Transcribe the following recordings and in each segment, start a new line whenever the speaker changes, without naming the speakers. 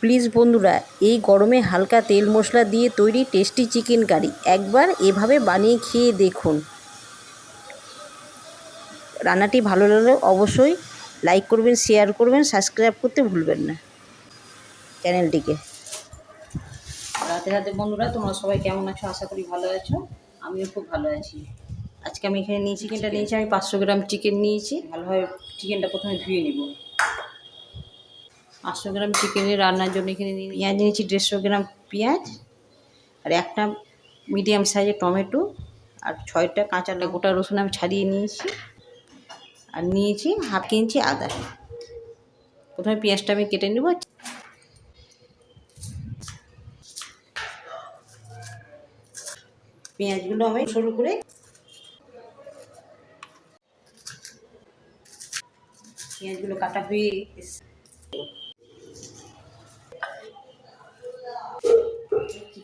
Please বন্ধুরা, এই গরমে হালকা তেল মশলা দিয়ে তৈরি টেস্টি চিকেন কারি একবার এভাবে বানিয়ে খেয়ে দেখুন। রান্নাটি ভালো লাগলে অবশ্যই লাইক করবেন, শেয়ার করবেন, সাবস্ক্রাইব করতে ভুলবেন না চ্যানেলটিকে। রাতে রাতে বন্ধুরা, তোমরা সবাই কেমন আছো? আশা করি ভালো আছো। আমিও খুব ভালো আছি। আজকে আমি এখানে নিয়েছি চিকেনটা নিয়েছি, আমি পাঁচশো গ্রাম চিকেন নিয়েছি। ভালোভাবে চিকেনটা প্রথমে ধুয়ে নেব। পাঁচশো গ্রাম চিকেনের রান্নার জন্য এখানে পেঁয়াজ নিয়েছি দেড়শো গ্রাম পেঁয়াজ আর একটা মিডিয়াম সাইজের টমেটো আর ছয়টা কাঁচা গোটা রসুন আমি ছাড়িয়ে নিয়েছি আর নিয়েছি হাফ ইঞ্চি আদা। প্রথমে পেঁয়াজটা আমি কেটে নেব। পেঁয়াজগুলো আমি সরু করে পেঁয়াজগুলো কাটা হয়ে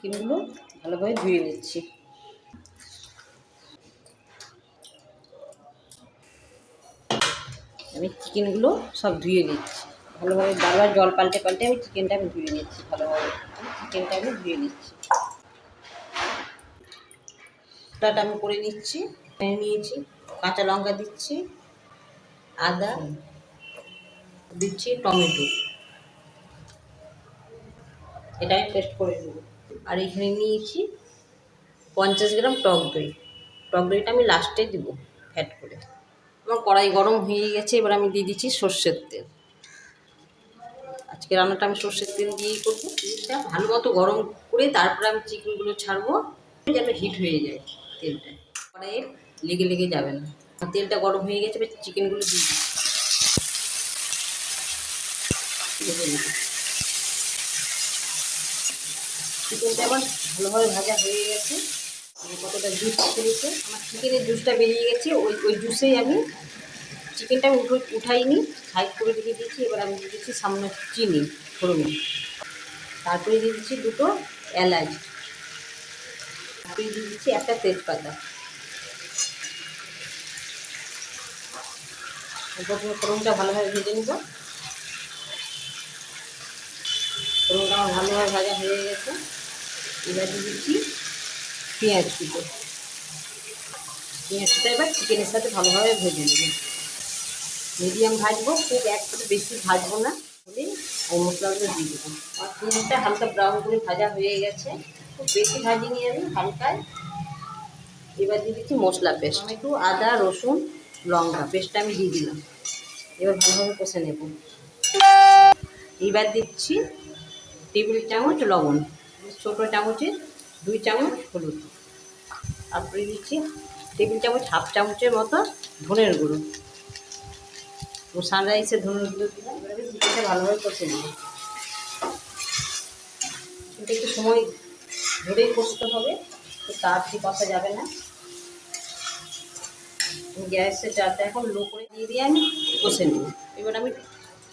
চিকেনগুলো ভালোভাবে ধুয়ে নিচ্ছি। আমি চিকেনগুলো সব ধুয়ে নিচ্ছি। ভালোভাবে বারবার জল পাল্টে পাল্টে আমি চিকেনটা আমি ধুয়ে নিচ্ছি ভালোভাবে। চিকেনটা আমি ধুয়ে নিচ্ছি। মশলাটা আমি করে নিচ্ছি নিয়েছি, কাঁচা লঙ্কা দিচ্ছি, আদা দিচ্ছি, টমেটো। এটা আমি পেস্ট করে নেব। আর এখানে নিয়েছি পঞ্চাশ গ্রাম টক দই। টক দইটা আমি লাস্টে দিব ফ্যাট করে। আমার কড়াই গরম হয়ে গেছে, এবার আমি দিয়ে দিচ্ছি সর্ষের তেল। আজকে রান্নাটা আমি সর্ষের তেল দিয়েই করব। তেলটা ভালো মতো গরম করে তারপরে আমি চিকেনগুলো ছাড়বো, যেন হিট হয়ে যায় তেলটা। কড়াইয়ে লেগে লেগে যাবে না। তেলটা গরম হয়ে গেছে, এবার চিকেনগুলো দিয়ে দিচ্ছি ভেজে নেব। চিকেনটা আবার ভালোভাবে ভাজা হয়ে গেছে। কতটা জুস বেরিয়েছে আমার চিকেনের জুসটা বেরিয়ে গেছে। ওই ওই জুসেই আমি চিকেনটা আমি উঠো, উঠাইনি। সাইড করে রেখে দিয়েছি। এবার আমি দিয়ে দিচ্ছি সামনে চিনি, ফোড়নে। তারপরে দিয়ে দিচ্ছি দুটো এলাচ। তারপরে দিয়ে দিচ্ছি একটা তেজপাতা। প্রথমে ফোড়নটা ভালোভাবে ভেজে নেব। ফোড়নটা আমার ভালোভাবে ভাজা হয়ে গেছে। এবার দিয়ে দিচ্ছি পেঁয়াজ কুচো। পেঁয়াজটা এবার চিকেনের সাথে ভালোভাবে ভেজে নেব। মিডিয়াম ভাজবো, খুব একটু বেশি ভাজবো না, হলে ওই মশলাগুলো দিয়ে দেবো। আর পেঁয়াজটা হালকা ব্রাউন করে ভাজা হয়ে গেছে। খুব বেশি ভাজিনি আমি, হালকায়। এবার দিয়ে দিচ্ছি মশলা পেস্ট। একটু আদা, রসুন, লঙ্কা, পেস্টটা আমি দিয়ে দিলাম। এবার ভালোভাবে কষে নেব। এবার দিচ্ছি টেবিল চামচ লবণ, ছোটো চামচের দুই চামচ হলুদ। তারপরে দিচ্ছি টেবিল চামচ, হাফ চামচের মতো ধনের গুঁড়ো। ও সানরাইসের ধনের গুঁড়ো ভালোভাবে কষে নেব। এটা একটু সময় ধরেই কষতে হবে, তো তাড়াতাড়ি কষা যাবে না। গ্যাসের জালটা এখন লো করে দিয়ে দিয়ে আমি কষে নেব। এবার আমি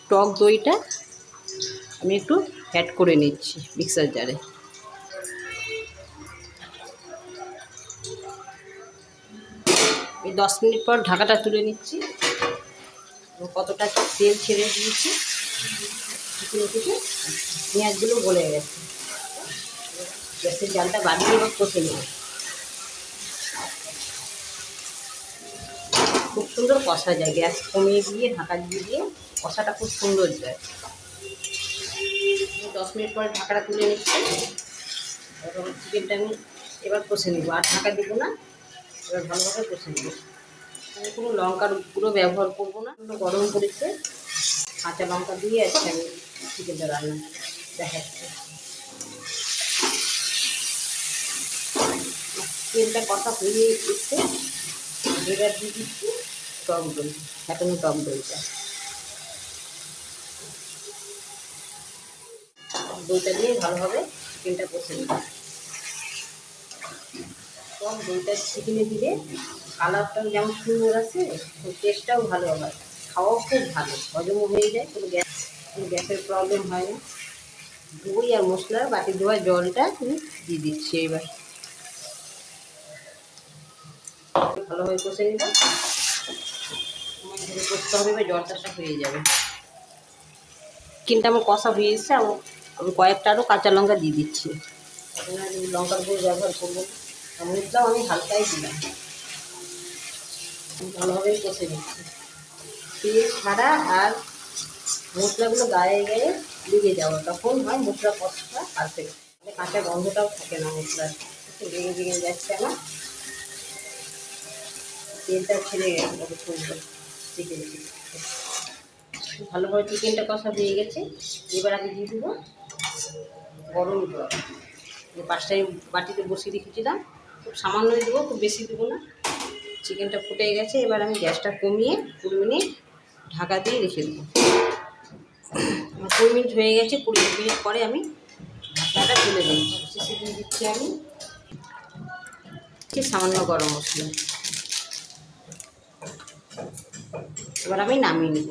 টক দইটা আমি একটু অ্যাড করে নিচ্ছি মিক্সার জারে এই দশ মিনিট পর ঢাকাটা তুলে নিচ্ছি। কতটা তেল ছেড়ে দিয়েছি পেঁয়াজগুলো গলে গেছে। গ্যাসের জালটা বাড়িয়ে এবার কষে নেব। খুব সুন্দর কষা যায়, গ্যাস কমিয়ে দিয়ে, ঢাকা দিয়ে দিয়ে কষাটা খুব সুন্দর যায়। দশ মিনিট পরে ঢাকাটা তুলে নিচ্ছি। এবং চিকেনটা আমি এবার কষে নেব। আর ঢাকা দিব না, এবার ভালোভাবে কষে নেব। আমি কোনো লঙ্কার গুঁড়ো ব্যবহার করব না গরম করেছে কাঁচা লঙ্কা দিয়ে আজকে আমি চিকেনটা রান্না দেখাচ্ছি। তেলটা কষা হয়ে এসছে। এবার দিয়ে দিচ্ছি টক দই ফ্যাটানো টক দইটা। দইটা দিয়ে ভালোভাবে চিকেনটা কষে নেব। টক দইটা চিকেনে দিলে কালারটাও যেমন সুন্দর আছে টেস্টটাও ভালো হয় খাওয়াও খুব ভালো, হজমও হয়ে যায়, কোনো গ্যাস, কোনো গ্যাসের প্রবলেম হয় না। দই আর মশলার বাটি ধোয়া, জলটা তুমি দিয়ে দিচ্ছি এবার ভালোভাবে কষে নিব। করতে হবে, এবার জলটা হয়ে যাবে। চিকেনটা আমার কষা হয়ে এসছে, আমার আমি কয়েকটা আরও কাঁচা লঙ্কা দিয়ে দিচ্ছি। লঙ্কার গুঁড়ো ব্যবহার করব। আর আমি হালকাই দিলাম। ভালোভাবেই কষে দিচ্ছি তেল ছাড়া আর মশলাগুলো গায়ে গায়ে লেগে যাওয়া তখন হয় মশলা কষটা পারফেক্ট মানে কাঁচা গন্ধটাও থাকে না মশলার। লেগে লেগে যাচ্ছে না। তেলটা ছেড়ে গেছে সুন্দর চিকেন ভালোভাবে চিকেনটা কষা হয়ে গেছে। এবার আমি দিয়ে দেবো গরম জল এই পাঁচটায় বাটিতে বসিয়ে রেখেছিলাম খুব সামান্যই দেবো, খুব বেশি দেবো না। চিকেনটা ফুটে গেছে, এবার আমি গ্যাসটা কমিয়ে কুড়ি মিনিট ঢাকা দিয়ে রেখে দেবো। কুড়ি মিনিট হয়ে গেছে, কুড়ি মিনিট পরে আমি ঢাকনাটা তুলে দেবো শেষে দিয়ে দিচ্ছি আমি। সামান্য গরম মশলা। এবার আমি নামিয়ে নেব।